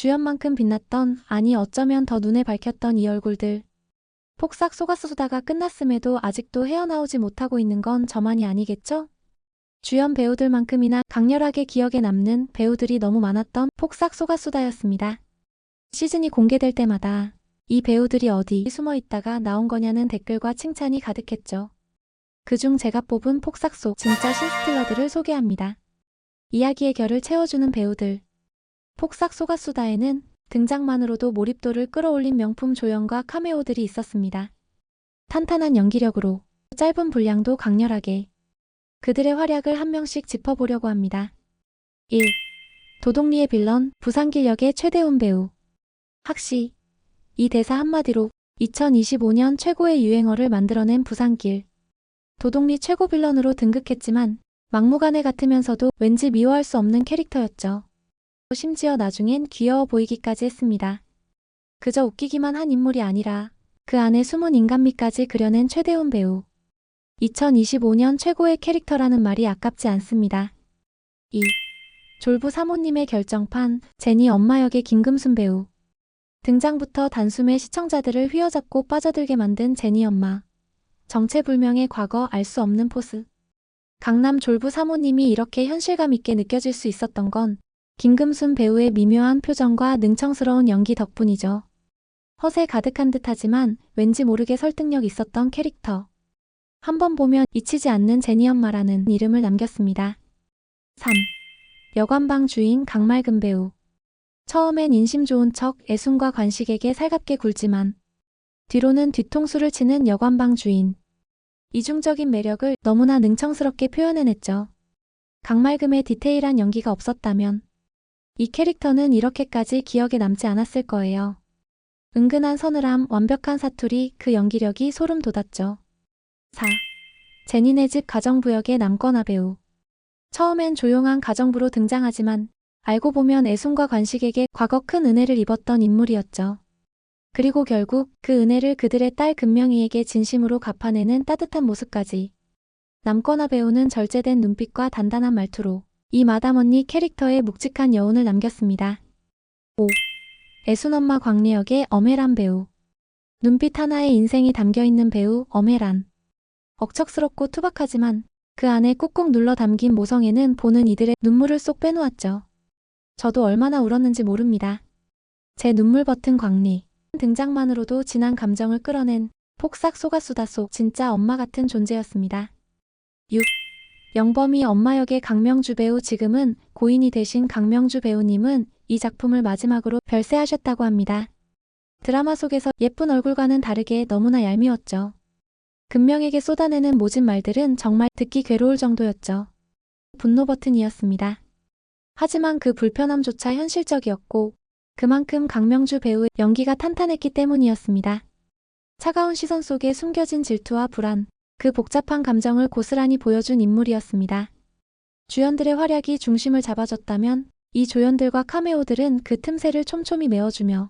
주연만큼 빛났던, 아니 어쩌면 더 눈에 밝혔던 이 얼굴들. 폭삭 속았수다가 끝났음에도 아직도 헤어나오지 못하고 있는 건 저만이 아니겠죠? 주연 배우들만큼이나 강렬하게 기억에 남는 배우들이 너무 많았던 폭삭 속았수다였습니다. 시즌이 공개될 때마다 이 배우들이 어디 숨어 있다가 나온 거냐는 댓글과 칭찬이 가득했죠. 그중 제가 뽑은 폭삭 속 진짜 신스틸러들을 소개합니다. 이야기의 결을 채워주는 배우들. 폭삭 속았수다에는 등장만으로도 몰입도를 끌어올린 명품 조연과 카메오들이 있었습니다. 탄탄한 연기력으로 짧은 분량도 강렬하게 그들의 활약을 한 명씩 짚어보려고 합니다. 1. 도동리의 빌런, 부산길 역의 최대훈 배우. 학시. 이 대사 한마디로 2025년 최고의 유행어를 만들어낸 부산길. 도동리 최고 빌런으로 등극했지만 막무가내 같으면서도 왠지 미워할 수 없는 캐릭터였죠. 심지어 나중엔 귀여워 보이기까지 했습니다. 그저 웃기기만 한 인물이 아니라 그 안에 숨은 인간미까지 그려낸 최대훈 배우. 2025년 최고의 캐릭터라는 말이 아깝지 않습니다. 2. 졸부 사모님의 결정판, 제니 엄마 역의 김금순 배우. 등장부터 단숨에 시청자들을 휘어잡고 빠져들게 만든 제니 엄마. 정체불명의 과거 알 수 없는 포스. 강남 졸부 사모님이 이렇게 현실감 있게 느껴질 수 있었던 건 김금순 배우의 미묘한 표정과 능청스러운 연기 덕분이죠. 허세 가득한 듯 하지만 왠지 모르게 설득력 있었던 캐릭터. 한번 보면 잊히지 않는 제니 엄마라는 이름을 남겼습니다. 3. 여관방 주인 강말금 배우. 처음엔 인심 좋은 척 애순과 관식에게 살갑게 굴지만 뒤로는 뒤통수를 치는 여관방 주인. 이중적인 매력을 너무나 능청스럽게 표현해냈죠. 강말금의 디테일한 연기가 없었다면 이 캐릭터는 이렇게까지 기억에 남지 않았을 거예요. 은근한 서늘함, 완벽한 사투리, 그 연기력이 소름 돋았죠. 4. 제니네 집 가정부역의 남권아 배우. 처음엔 조용한 가정부로 등장하지만 알고 보면 애순과 관식에게 과거 큰 은혜를 입었던 인물이었죠. 그리고 결국 그 은혜를 그들의 딸 금명이에게 진심으로 갚아내는 따뜻한 모습까지. 남권아 배우는 절제된 눈빛과 단단한 말투로 이 마담 언니 캐릭터에 묵직한 여운을 남겼습니다. 5. 애순 엄마 광래 역의 엄혜란 배우. 눈빛 하나에 인생이 담겨있는 배우 엄혜란. 억척스럽고 투박하지만 그 안에 꾹꾹 눌러 담긴 모성애는 보는 이들의 눈물을 쏙 빼놓았죠. 저도 얼마나 울었는지 모릅니다. 제 눈물 버튼 광리. 등장만으로도 진한 감정을 끌어낸 폭삭 속았수다 속 진짜 엄마 같은 존재였습니다. 6. 영범이 엄마 역의 강명주 배우 지금은 고인이 되신 강명주 배우님은 이 작품을 마지막으로 별세하셨다고 합니다. 드라마 속에서 예쁜 얼굴과는 다르게 너무나 얄미웠죠. 금명에게 쏟아내는 모진 말들은 정말 듣기 괴로울 정도였죠. 분노 버튼이었습니다. 하지만 그 불편함조차 현실적이었고 그만큼 강명주 배우의 연기가 탄탄했기 때문이었습니다. 차가운 시선 속에 숨겨진 질투와 불안, 그 복잡한 감정을 고스란히 보여준 인물이었습니다. 주연들의 활약이 중심을 잡아줬다면 이 조연들과 카메오들은 그 틈새를 촘촘히 메워주며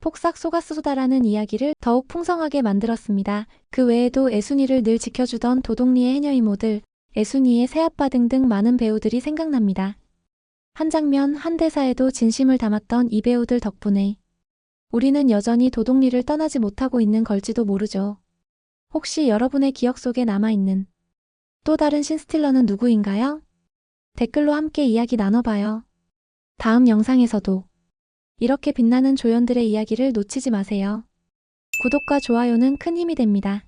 폭삭 속았수다라는 이야기를 더욱 풍성하게 만들었습니다. 그 외에도 애순이를 늘 지켜주던 도동리의 해녀 이모들, 애순이의 새아빠 등등 많은 배우들이 생각납니다. 한 장면, 한 대사에도 진심을 담았던 이 배우들 덕분에 우리는 여전히 도동리를 떠나지 못하고 있는 걸지도 모르죠. 혹시 여러분의 기억 속에 남아있는 또 다른 신스틸러는 누구인가요? 댓글로 함께 이야기 나눠봐요. 다음 영상에서도 이렇게 빛나는 조연들의 이야기를 놓치지 마세요. 구독과 좋아요는 큰 힘이 됩니다.